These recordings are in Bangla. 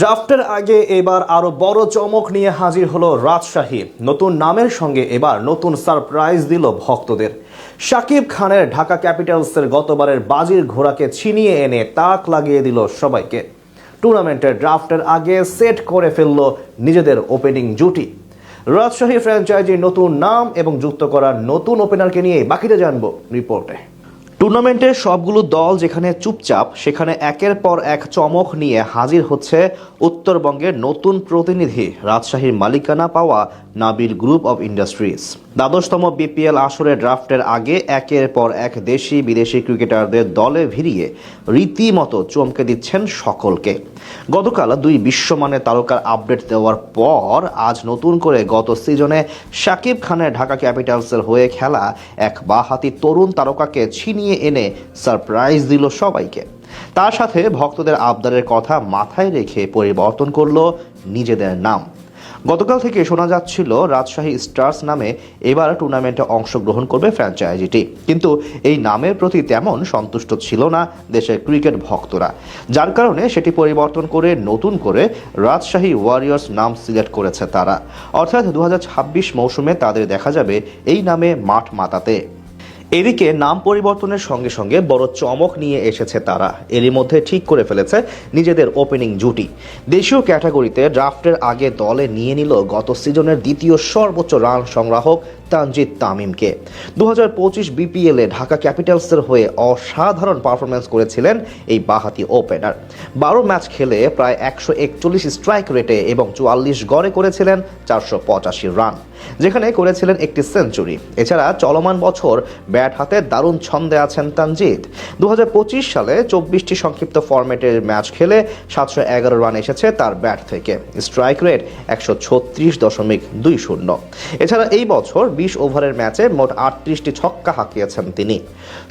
ড্রাফটের আগে এবার আরও বড় চমক নিয়ে হাজির হলো রাজশাহী। নতুন নামের সঙ্গে এবার নতুন সারপ্রাইজ দিল ভক্তদের। শাকিব খানের ঢাকা ক্যাপিটালসের গতবারের বাজির ঘোড়াকে ছিনিয়ে এনে তাক লাগিয়ে দিল সবাইকে। টুর্নামেন্টের ড্রাফটের আগে সেট করে ফেলল নিজেদের ওপেনিং জুটি। রাজশাহী ফ্র্যাঞ্চাইজির নতুন নাম এবং যুক্ত করা নতুন ওপেনারকে নিয়ে বাকিটা জানব রিপোর্টে। টুর্নামেন্টের সবগুলো দল যেখানে চুপচাপ, সেখানে একের পর এক চমক নিয়ে হাজির হচ্ছে উত্তরবঙ্গের নতুন প্রতিনিধি, রাজশাহীর মালিকানা পাওয়া নাবিল গ্রুপ অব ইন্ডাস্ট্রিজ। দ্বাদশতম বিপিএল আসরের ড্রাফটের আগে একের পর এক দেশি বিদেশি ক্রিকেটারদের দলে ভিড়িয়ে রীতিমতো চমকে দিচ্ছেন সকলকে। গতকাল দুই বিশ্বমানের তারকার আপডেট দেওয়ার পর আজ নতুন করে গত সিজনে শাকিব খানের ঢাকা ক্যাপিটালসের হয়ে খেলা এক বাহাতি তরুণ তারকাকে ছিনিয়ে এনে সারপ্রাইজ দিল সবাইকে। তার সাথে ভক্তদের আবদারের কথা মাথায় রেখে পরিবর্তন করল নিজেদের নাম। গতকাল থেকে শোনা যাচ্ছিল, রাজশাহী স্টার্স নামে এবার টুর্নামেন্টে অংশগ্রহণ করবে ফ্র্যাঞ্চাইজিটি। কিন্তু এই নামের প্রতি তেমন সন্তুষ্ট ছিল না দেশের ক্রিকেট ভক্তরা। যার কারণে সেটি পরিবর্তন করে নতুন করে রাজশাহী ওয়ারিয়র্স নাম সিলেক্ট করেছে তারা। অর্থাৎ দু হাজার ছাব্বিশ মৌসুমে তাদের দেখা যাবে এই নামে মাঠ মাতাতে। এদিকে নাম পরিবর্তনের সঙ্গে সঙ্গে বড় চমক নিয়ে এসেছে তারা। এরই মধ্যে ঠিক করে ফেলেছে নিজেদের ওপেনিং জুটি। দেশীয় ক্যাটাগরিতে ড্রাফটের আগে দলে নিয়ে নিল গত সিজনের দ্বিতীয় সর্বোচ্চ রান সংগ্রাহক তানজিদ তামিমকে। দু হাজার পঁচিশ বিপিএলে ঢাকা ক্যাপিটালসের হয়ে অসাধারণ পারফরমেন্স করেছিলেন এই বাহাতি ওপেনার বারো ম্যাচ খেলে প্রায় একশো একচল্লিশ স্ট্রাইক রেটে এবং চুয়াল্লিশ গড়ে করেছিলেন চারশো পঁচাশি রান যেখানে করেছিলেন একটি সেঞ্চুরি এছাড়া চলমান বছর ব্যাট হাতে দারুণ ছন্দে আছেন তানজিদ। দু সালে চব্বিশটি সংক্ষিপ্ত ফরম্যাটের ম্যাচ খেলে সাতশো এগারো রান এসেছে তার ব্যাট থেকে। স্ট্রাইক রেট একশো ছত্রিশ দশমিক দুই শূন্য। এছাড়া এই বছর বিশ ওভারের ম্যাচে মোট আটত্রিশটি ছক্কা হাঁকিয়েছেন তিনি।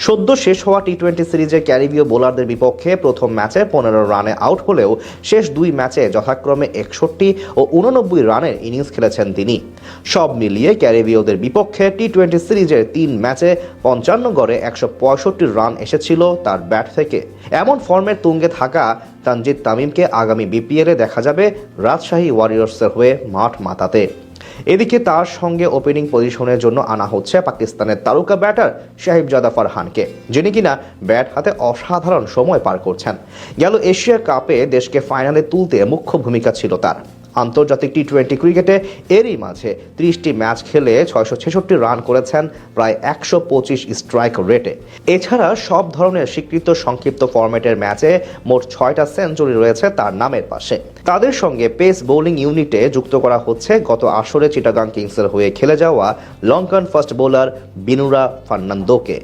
সদ্য শেষ হওয়া টি টোয়েন্টি সিরিজে ক্যারিবীয় বোলারদের বিপক্ষে প্রথম ম্যাচে পনেরো রানে আউট হলেও শেষ দুই ম্যাচে যথাক্রমে একষট্টি ও উননব্বই রানের ইনিংস খেলেছেন তিনি। সব মিলিয়ে ক্যারিবীয়দের বিপক্ষে টি টোয়েন্টি সিরিজের তিন ম্যাচে পঞ্চান্ন গড়ে একশো পঁয়ষট্টি রান এসেছিল তার ব্যাট থেকে। এমন ফর্মের তুঙ্গে থাকা তানজিদ তামিমকে আগামী বিপিএলে দেখা যাবে রাজশাহী ওয়ারিয়র্সের হয়ে মাঠ মাতাতে। এদিকে তার সঙ্গে ওপেনিং পজিশনের জন্য আনা হচ্ছে পাকিস্তানের তারকা ব্যাটার সাহিবজাদা ফারহানকে, যিনি কিনা ব্যাট হাতে অসাধারণ সময় পার করছেন। গেল এশিয়া কাপে দেশকে ফাইনালে তুলতে মুখ্য ভূমিকা ছিল তার। আন্তর্জাতিক টি টোয়েন্টি ক্রিকেটে এরই মাঝে ত্রিশটি ম্যাচ খেলে ছয়শো ছেষট্টি রান করেছেন প্রায় একশো পঁচিশ স্ট্রাইক রেটে। এছাড়া সব ধরনের স্বীকৃত সংক্ষিপ্ত ফরম্যাটের ম্যাচে মোট ছয়টা সেঞ্চুরি রয়েছে তার নামের পাশে। তাদের সঙ্গে পেস বোলিং ইউনিটে যুক্ত করা হচ্ছে গত আসরে চিটাগাং কিংসের হয়ে খেলে যাওয়া লঙ্কান ফাস্ট বোলার বিনুরা ফার্নান্দোকে।